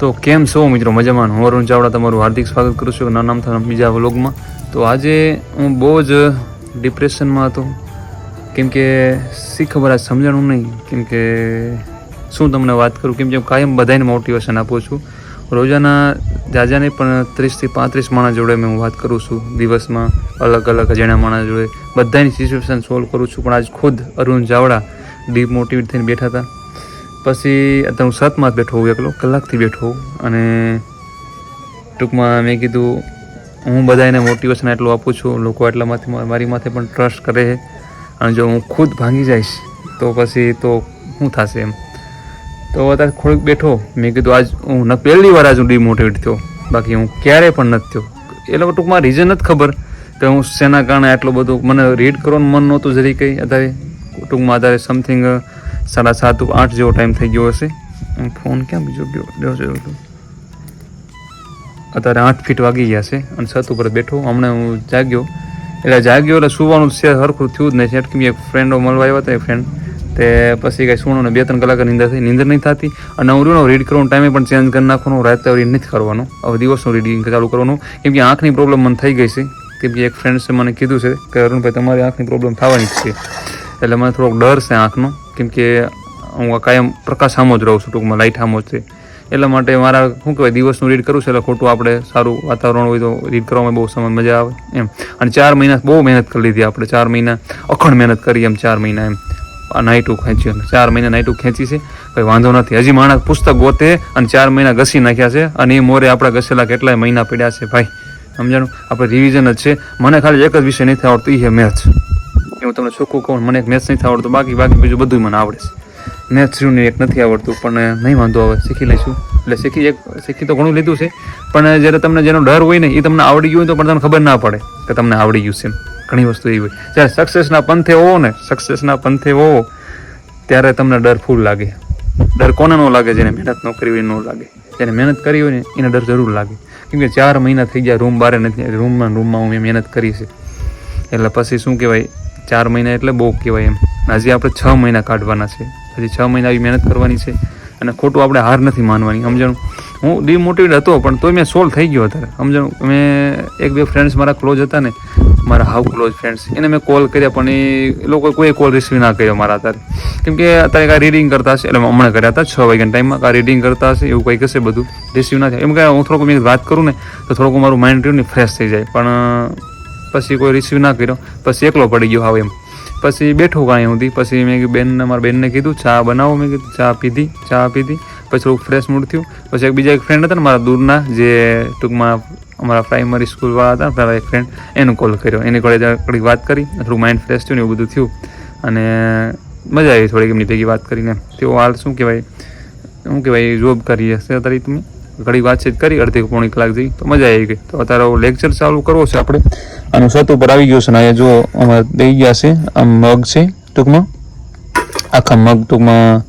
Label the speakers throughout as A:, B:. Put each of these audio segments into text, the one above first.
A: તો કેમ છો મિત્રો? મજામાં? હું અરુણ ચાવડા તમારું હાર્દિક સ્વાગત કરું છું નાના નામથી બીજા વ્લોગમાં. તો આજે હું બહુ જ ડિપ્રેશનમાં હતો. કેમ કે શી ખબર આજ સમજાણું નહીં. કેમ કે શું તમને વાત કરું? કેમ કે હું કાયમ બધાને મોટિવેશન આપું છું. રોજાના જાજાને પણ ત્રીસથી પાંત્રીસ માણસ જોડે મેં હું વાત કરું છું દિવસમાં. અલગ અલગ અજાણ્યા માણસ જોડે બધાની સિચ્યુએશન સોલ્વ કરું છું. પણ આજ ખુદ અરુણ ચાવડા ડીપ મોટિવેટ થઈને બેઠા હતા. પછી અત્યારે હું સાતમાં જ બેઠો હોઉં, એકલો કલાકથી બેઠો અને ટૂંકમાં મેં કીધું, હું બધાને મોટિવેશન એટલું આપું છું, લોકો એટલામાંથી માથે મારી માથે પણ ટ્રસ્ટ કરે છે. અને જો હું ખુદ ભાંગી જઈશ, તો પછી તો શું થશે એમ? તો અત્યારે થોડુંક બેઠો મેં કીધું, આજ હું પહેલી વાર આજ હું ડિમોટિવેટ થયો. બાકી હું ક્યારેય પણ નથી થયો. એ લોકો ટૂંકમાં રીઝન નથી ખબર કે હું શેના કારણે આટલું બધું, મને રીડ કરવાનું મન નહોતું જરી કંઈ. અત્યારે ટૂંકમાં અત્યારે સમથિંગ સાડા સાત, આઠ જેવો ટાઈમ થઈ ગયો હશે. ફોન ક્યાં બીજો ગયો? રહ્યો હતો અત્યારે આઠ ફીટ વાગી ગયા છે અને છત ઉપર બેઠો. હમણાં હું જાગ્યો. એટલે જાગ્યો એટલે સુવાનું છે સરખું થયું જ નહીં એટલે કે એક ફ્રેન્ડો મળવા આવ્યા હતા, એ ફ્રેન્ડ તે પછી કાંઈ સુણો ને બે ત્રણ કલાક નિંદર થઈ નિંદર નહીં થતી. અને હું રહ્યો રીડ કરવાનો ટાઈમે પણ ચેન્જ કરી નાખવાનો. રાતે રીડ નથી કરવાનો. હવે દિવસનું રીડિંગ ચાલુ કરવાનું. કેમ કે આંખની પ્રોબ્લેમ મને થઈ ગઈ છે. કેમ કે એક ફ્રેન્ડ્સે મને કીધું છે કે અરુણભાઈ, તમારી આંખની પ્રોબ્લેમ થવાની જ છે. એટલે મને થોડોક ડર છે આંખનો. કેમ કે હું કાયમ પ્રકાશ સામો જ રહું છું, ટૂંકમાં લાઇટ સામો જ છે. એટલા માટે મારા, શું કહેવાય, દિવસનું રીડ કરું છું, એટલે ખોટું આપણે સારું વાતાવરણ હોય તો રીડ કરવામાં બહુ સમય, મજા આવે, એમ. અને ચાર મહિના બહુ મહેનત કરી લીધી આપણે, ચાર મહિના અખંડ મહેનત કરી એમ, ચાર મહિના એમ. નાઇટું ખેંચ્યું ચાર મહિના નાઇટું ખેંચી છે, કંઈ વાંધો નથી. હજી માણસ પુસ્તક ગોતે અને ચાર મહિના ઘસી નાખ્યા છે, અને એ મોરે આપણા ઘસેલા કેટલાય મહિના પડ્યા છે, ભાઈ. સમજાણું? આપણે રિવિઝન જ છે. મને ખાલી એક જ વિષય નથી આવડતો એ મેથ્સ એ હું તમને ચોખ્ખું કહું મને એક મેથ્સ નથી આવડતું બાકી બાકી બીજું બધું મને આવડે છે. મેથ્સ ને એક નથી આવડતું, પણ નહીં વાંધો આવે, શીખી લઈશું. એટલે શીખી એક શીખી તો ઘણું લીધું છે, પણ જ્યારે તમને જેનો ડર હોય ને એ તમને આવડી ગયું હોય તો પણ તમને ખબર ના પડે કે તમને આવડી ગયું છે ઘણી વસ્તુ એવી હોય. જ્યારે સક્સેસના પંથે હોવો ને સક્સેસના પંથે હોવો, ત્યારે તમને ડર ફૂલ લાગે. ડર કોને ન લાગે? જેને મહેનત ન કરી હોય ન લાગે. જેને મહેનત કરી હોય ને, એને ડર જરૂર લાગે. કેમ કે ચાર મહિના થઈ ગયા, રૂમ બારે નથી, રૂમમાં રૂમમાં હું મહેનત કરી છે. એટલે પછી શું કહેવાય ચાર મહિના એટલે બહુ કહેવાય એમ. હજી આપણે છ મહિના કાઢવાના છે. હજી છ મહિના આવી મહેનત કરવાની છે અને ખોટું આપણે હાર નથી માનવાની. સમજણ? હું ડિમોટિવેટ હતો, પણ તોય મેં સોલ્વ થઈ ગયો અત્યારે. સમજણ? મેં એક બે ફ્રેન્ડ્સ મારા ક્લોઝ હતા ને, મારા હાવ ક્લોઝ ફ્રેન્ડ્સ એને મેં કોલ કર્યા, પણ એ લોકો કોઈ કોલ રિસીવ ના કર્યો મારા અત્યારે કેમ કે અત્યારે કાંઈ રીડિંગ કરતા હશે, એટલે હમણાં કર્યા હતા છ વાગ્યાના ટાઈમમાં કાંઈ રીડિંગ કરતા હશે, એવું કંઈક હશે બધું. રિસીવ ના થાય. એમ કે હું થોડુંક મેં વાત કરું ને, તો થોડુંક મારું માઇન્ડ રહ્યું ને ફ્રેશ થઈ જાય. પણ પછી કોઈ રિસીવ ના કર્યો, પછી એકલો પડી ગયો હવે એમ. પછી બેઠો કાંઈ સુધી, પછી મેં કીધું, બેન, મારા બેનને કીધું, ચા બનાવો. મેં કીધું, ચા પીધી ચા પીધી. પછી થોડુંક ફ્રેશ મૂડ થયું. પછી એક બીજા એક ફ્રેન્ડ હતા ને મારા દૂરના, જે ટૂંકમાં અમારા પ્રાઇમરી સ્કૂલવાળા હતા પેલા એક ફ્રેન્ડ એનો કોલ કર્યો. એની જોડે થોડીક વાત કરી થોડું માઇન્ડ ફ્રેશ થયું ને એવું બધું થયું. અને મજા આવી થોડીક એમની ભેગી વાત કરીને. તેઓ હાલ શું કહેવાય શું કહેવાય જોબ કરી હશે અત્યારે તમે? ઘણી વાતચીત કરી, અડધી પોણી કલાક જઈ તો મજા આવી ગઈ. તો અત્યારે લેક્ચર ચાલુ કરવો છે આપણે. આનું છત ઉપર આવી ગયો છે ને અહીંયા જો અમારે દઈ ગયા છે, આમ મગ છે ટૂંકમાં. આખા મગ ટૂંકમાં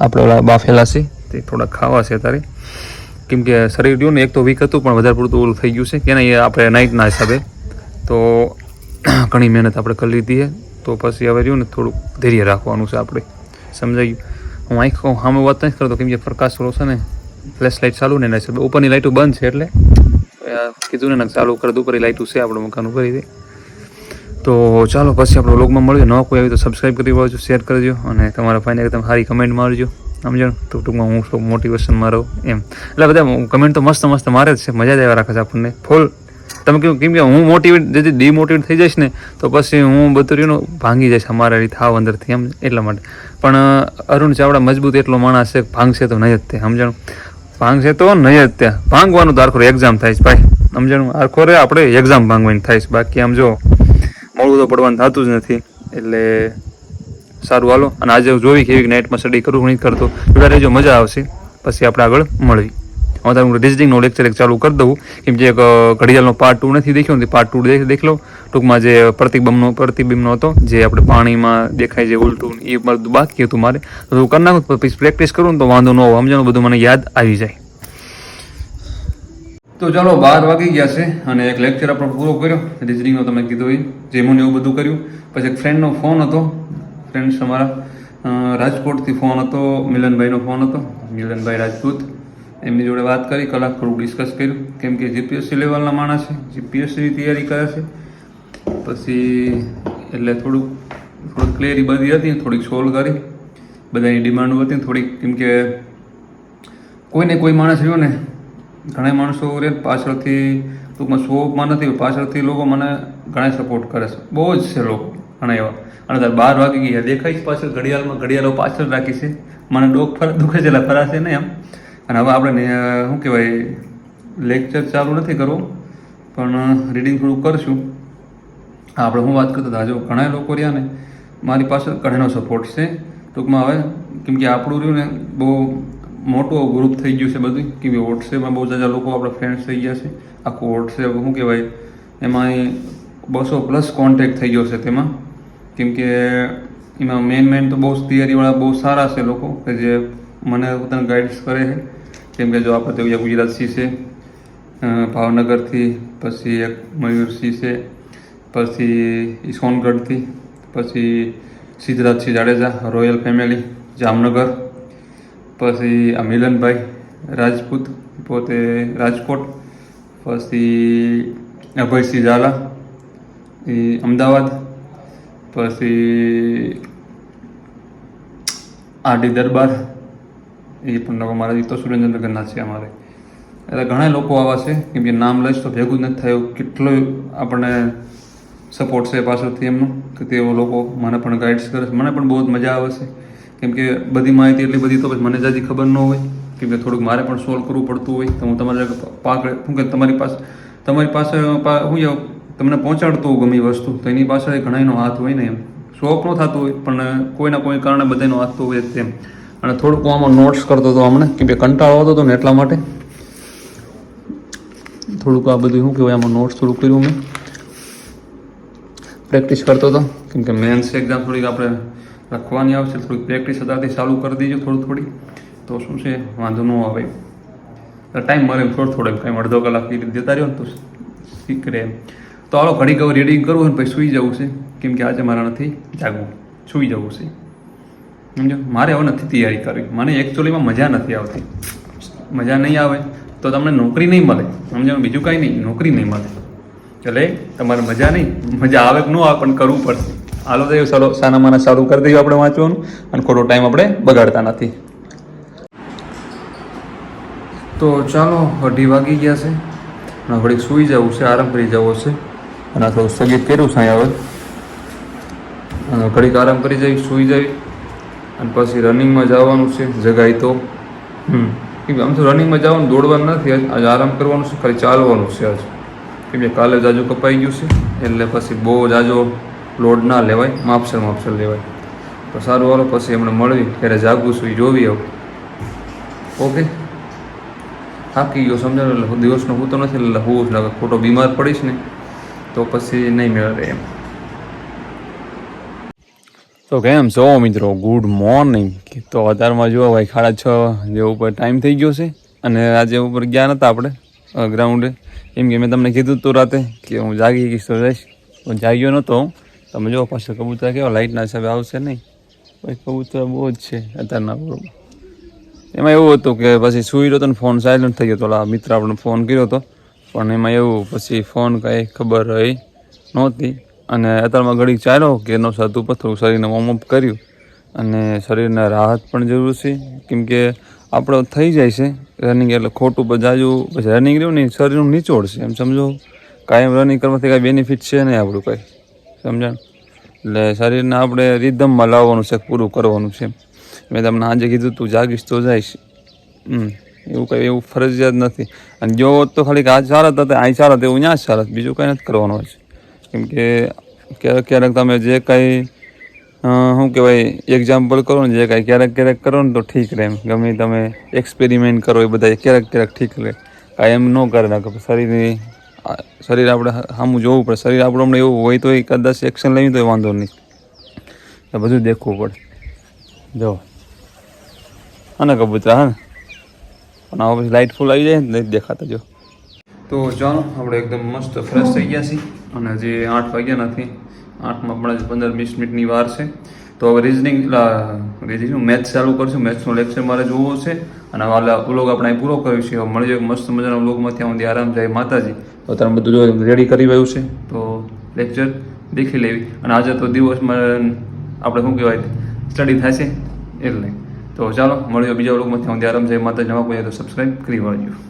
A: આપણે બાફેલા છે, તે થોડા ખાવા છે અત્યારે. કેમ કે શરીર રહ્યું ને, એક તો વીક હતું, પણ વધારે પૂરતું ઓલું થઈ ગયું છે. કે નહીં આપણે નાઇટના હિસાબે. તો ઘણી મહેનત આપણે કરી લીધી છે. તો પછી હવે રહ્યું ને, થોડુંક ધૈર્ય રાખવાનું છે આપણે. સમજાઈ ગયું હું આંખ સામે વાત નથી કરતો, કેમ કે પ્રકાશ ઓલો છે ને ફ્લેશ લાઇટ ચાલુ ને છે ઉપરની લાઇટો બંધ છે એટલે. કીધું ને ચાલુ કરે ઉપરની લાઇટો છે આપણું મકાન કરી દે તો ચાલો પછી આપણે લોગમાં મળીએ. ન કોઈ આવી તો સબસ્ક્રાઈબ કરી દેજો શેર કરજો અને તમારા ભાઈને તમે સારી કમેન્ટ મારજો. સમજણ? તો ટૂંકમાં હું થોડુંક મોટિવેશન મારો એમ. એટલે બધા કમેન્ટ તો મસ્ત મસ્ત મારે જ છે. મજા જ આવ્યા રાખે છે આપણને. ફૂલ. તમે કેવું કેમ કે હું મોટિવેટ જે ડિમોટિવેટ થઈ જઈશ ને, તો પછી હું બધું રહ્યું ભાંગી જઈશ અમારા રીતે થાવ અંદરથી એમ, એટલા માટે. પણ અરુણ ચાવડા મજબૂત એટલો માણસ છે, ભાંગશે તો નહીં જ તે. સમજાણું? ભાંગશે તો નહીં જ ત્યાં. ભાંગવાનું તો આખો એક્ઝામ થાય છે ભાઈ. સમજણું? આખો રે આપણે એક્ઝામ ભાંગવાની થાય છે. બાકી આમ જો, મોડું તો પડવાનું થતું જ નથી. એટલે સારું હાલો. અને આજે જોવી કેવી નાઇટમાં સ્ટડી કરું નહીં કરતો. જોડા રહેજો મજા આવશે. પછી આપણે આગળ મળવી હવે તારું રિઝનિંગનો લેક્ચર એક ચાલુ કરી દઉં. કેમ જે ઘડિયાળનો પાર્ટ ટુ નથી દેખ્યો ને પાર્ટ ટુ દેખ લો. ટૂંકમાં જે પ્રતિબંબનો, પ્રતિબિંબનો હતો, જે આપણે પાણીમાં દેખાય છે, ઉલટું એ બધું બાકી હતું મારે. તો હું કરી નાખું, પછી પ્રેક્ટિસ કરું તો વાંધો ન હોય સમજાણું બધું મને યાદ આવી જાય. તો ચાલો, બાર વાગી ગયા છે અને એક લેક્ચર આપણો પૂરો કર્યો. રિઝનિંગનો તમે કીધું એ જેમોને એવું બધું કર્યું. પછી એક ફ્રેન્ડનો ફોન હતો. ફ્રેન્ડ્સ અમારા રાજકોટથી ફોન હતો, મિલનભાઈનો ફોન હતો. મિલનભાઈ રાજપૂત. એમની જોડે વાત કરી, કલાક થોડુંક ડિસ્કસ કર્યું. કેમ કે જીપીએસસી લેવલના માણસ છે જીપીએસસીની તૈયારી કરે છે, પછી એટલે થોડુંક, થોડીક ક્લેરી બધી હતી, થોડીક સોલ્વ કરી. બધાની ડિમાન્ડ હતી થોડીક, કેમ કે કોઈને કોઈ માણસ રહ્યો ને, ઘણા માણસો રહે પાછળથી ટૂંકમાં શોપમાં નથી પાછળથી લોકો મને ઘણા સપોર્ટ કરે છે. બહુ જ છે લોકો, ઘણા એવા. અને તાર બાર વાગી ગયા, દેખાય છે પાછળ ઘડિયાળમાં ઘડિયાળો પાછળ રાખી છે. મને ડોક ફર દુખે છે એટલે ફરાશે નહીં એમ. અને હવે આપણે શું કહેવાય લેક્ચર ચાલુ નથી કરવું, પણ રીડિંગ થોડું કરશું. આપણે હું વાત કરતા હતા? જો ઘણા લોકો રહ્યા ને, મારી પાસે ઘણાનો સપોર્ટ છે. ટૂંકમાં હવે, કેમ કે આપણું રહ્યું ને, બહુ મોટું ગ્રુપ થઈ ગયું છે બધું. કે વોટ્સએપમાં બહુ જાજા લોકો આપણા ફ્રેન્ડ્સ થઈ ગયા છે. આખું વોટ્સએપ, શું કહેવાય, એમાં બસો પ્લસ કોન્ટેક્ટ થઈ ગયો છે તેમાં. કેમ કે, એમાં મેન મેન તો બહુ તૈયારીવાળા બહુ સારા છે લોકો, કે જે મને પોતાને ગાઈડ્સ કરે છે. કેમ કે જો આપણે તો અહીંયા ગુજરાતથી છે ભાવનગરથી પછી એક મયુરસિંહ છે, પછી સોનગઢથી પછી સિદ્ધરાજસિંહ જાડેજા, રોયલ ફેમિલી, જામનગર, પછી આ મિલનભાઈ રાજપૂત, પોતે રાજકોટ, પછી અભયસિંહ ઝાલા, એ અમદાવાદ, પછી આરડી દરબાર એ પણ લોકો મારા તો સુરેન્દ્રનગરના છે અમારે. એટલે ઘણા લોકો આવા છે, કેમ કે નામ લઈશ તો ભેગું જ નથી થયું. કેટલો આપણને સપોર્ટ છે પાછળથી એમનો, કે તેઓ લોકો મને પણ ગાઈડ્સ કરે છે. મને પણ બહુ જ મજા આવે છે. કેમ કે બધી માહિતી એટલી બધી તો પછી મને જાજી ખબર ન હોય. કેમ કે થોડુંક મારે પણ સોલ્વ કરવું પડતું હોય. તો હું તમારે પાક શું કે તમારી પાસે તમારી પાસે હું તમને પહોંચાડતું હોય ગમે વસ્તુ. તો એની પાસે ઘણાનો હાથ હોય ને એમ. શોખ ન થતો હોય, પણ કોઈના કોઈ કારણે બધાનો હાથ તો હોય તેમ. અને થોડુંક હું આમાં નોટ્સ કરતો હતો હમણાં કે કે કંટાળો આવતો હતો ને એટલા માટે. થોડુંક આ બધું શું કહેવાય, આમાં નોટ્સ થોડુંક કર્યું મેં. પ્રેક્ટિસ કરતો હતો. કેમ કે મેન્સ એક્ઝામ થોડીક આપણે લખવાની આવશે, થોડીક પ્રેક્ટિસ અત્યારથી ચાલુ કરી દેજો થોડી થોડી. તો શું છે, વાંધો ન આવે. ટાઈમ મળે થોડો થોડો કાંઈ અડધો કલાક એ રીતે જતા રહ્યો ને તો શીખરે એમ. તો હાલો ઘડી કવર રીડિંગ કરવું હોય ને પછી સૂઈ જવું છે. કેમ કે આજે મારા નથી જાગવું, સૂઈ જવું છે. સમજો? મારે હવે નથી તૈયારી કરવી. મને એકચ્યુઅલીમાં મજા નથી આવતી. મજા નહીં આવે તો તમને નોકરી નહીં મળે. સમજો? બીજું કાંઈ નહીં. નોકરી નહીં મળે. એટલે તમારે મજા નહીં. મજા આવે કે ન આવે પણ કરવું પડશે. હાલો તો સારો સાનામાના સારું કરી દઈએ આપણે વાંચવાનું અને ખોટો ટાઈમ આપણે બગાડતા નથી. તો ચાલો, અઢી વાગી ગયા છે. અને ઘડીક સૂઈ જવું છે, આરામ કરી જવો છે. અને આ થોડું સ્થગિત કર્યું છે હવે. ઘડીક આરામ કરી જઈ, સૂઈ જઈ. અને પછી રનિંગમાં જવાનું છે જગાય તો. હમ. આમ તો રનિંગમાં જવાનું દોડવાનું નથી આજ આરામ કરવાનું છે ખાલી ચાલવાનું છે આજ. કેમ કે કાલે જાજુ કપાઈ ગયું છે એટલે પછી બહુ જાજો લોડ ના લેવાય માપસર માપસર લેવાય. તો સારું હાલો પછી એમને મળવી ત્યારે જાગવું છું એ જોવી આવું. ઓકે? થાકી ગયો સમજાવ એટલે દિવસનો હું તો નથી એટલે હું જ લાગે ખોટો બીમાર પડીશ ને તો પછી નહીં મેળવે એમ. તો કેમ છો મિત્રો? ગુડ મોર્નિંગ તો અત્યારમાં જુઓ ભાઈ, સાડા છ જે ઉપર ટાઈમ થઈ ગયો છે અને આજે ઉપર ગયા નતા આપણે ગ્રાઉન્ડે એમ કે મેં તમને કીધું હતું રાતે કે હું જાગી ગઈશ તો જઈશ પણ જાગ્યો નહોતો તમે જુઓ પાછળ કબૂતર કેવા લાઇટના હિસાબે આવશે નહીં. ભાઈ, કબૂતર બહુ જ છે અત્યારના બરોબર એમાં એવું હતું કે પછી સુઈ રહ્યો હતો ને ફોન સાયલન્ટ થઈ ગયો હતો મિત્ર આપણે ફોન કર્યો હતો પણ એમાં એવું, પછી ફોન કાંઈ ખબર રહી નહોતી. અને અત્યારમાં ઘડીક ચાલ્યો એનો સાધુ પર થોડું શરીરને વોર્મઅપ કર્યું. અને શરીરને રાહત પણ જરૂર છે. કેમ કે આપણો થઈ જાય છે રનિંગ એટલે ખોટું બજાજુ પછી રનિંગ રહ્યું ને શરીરનું નીચોડ છે. એમ સમજો, કાયમ રનિંગ કરવાથી કાંઈ બેનિફિટ છે નહીં આપણું કાંઈ. સમજણ? એટલે શરીરને આપણે રિધમમાં લાવવાનું છે, પૂરું કરવાનું છે. મેં તમને આજે કીધું તું, જાગીશ તો જઈશ. હમ, એવું કંઈ, એવું ફરજિયાત નથી. અને જો તો ખાલી આ ચાલત હતા અહીં ચાલત એવું ત્યાં જ ચાલત બીજું કંઈ નથી કરવાનું હોય છે. કેમ કે ક્યારેક ક્યારેક તમે જે કાંઈ શું કહેવાય એક્ઝામ્પલ કરો ને જે કાંઈ ક્યારેક ક્યારેક કરો ને તો ઠીક રહે એમ. ગમે તમે એક્સપેરિમેન્ટ કરો એ બધા ક્યારેક ક્યારેક ઠીક રહે. કાંઈ એમ ન કરે નાખે શરીરની શરીર આપણે સામું જોવું પડે. શરીર આપણું હમણાં એવું હોય તો એ કદાચ એક્શન લઈએ તો વાંધો નહીં. એ બધું દેખવું પડે. જો. અને કબૂતરા, હા પણ હવે પછી લાઇટ ફૂલ આવી જાય ને દેખાતા, જો. તો ચાલો, આપણે એકદમ મસ્ત ફ્રેશ થઈ ગયા છીએ. અને હજી આઠ વાગ્યા નથી. આઠમાં પણ હજી પંદર વીસ મિનિટની વાર છે. તો હવે રિઝનિંગ રિઝનિંગ મેથ્સ ચાલુ કરશું. મેથ્સનો લેક્ચર મારે જોવો છે. અને વાલા વ્લોગ આપણે પૂરો કર્યો છે. હવે મળીએ મસ્ત મજાના વ્લોગમાં ત્યાં સુધી આરામ જાય માતાજી. તો તમે બધું જો રેડી કરી રહ્યું છે. તો લેક્ચર દેખી લેવી. અને આજે તો દિવસમાં આપણે શું કહેવાય સ્ટડી થશે એટલે. તો ચાલો, મળીએ બીજા ત્યાં સુધી આરામ જાય માતાજી. નવા કોઈ તો સબસ્ક્રાઈબ કરી વાળજો.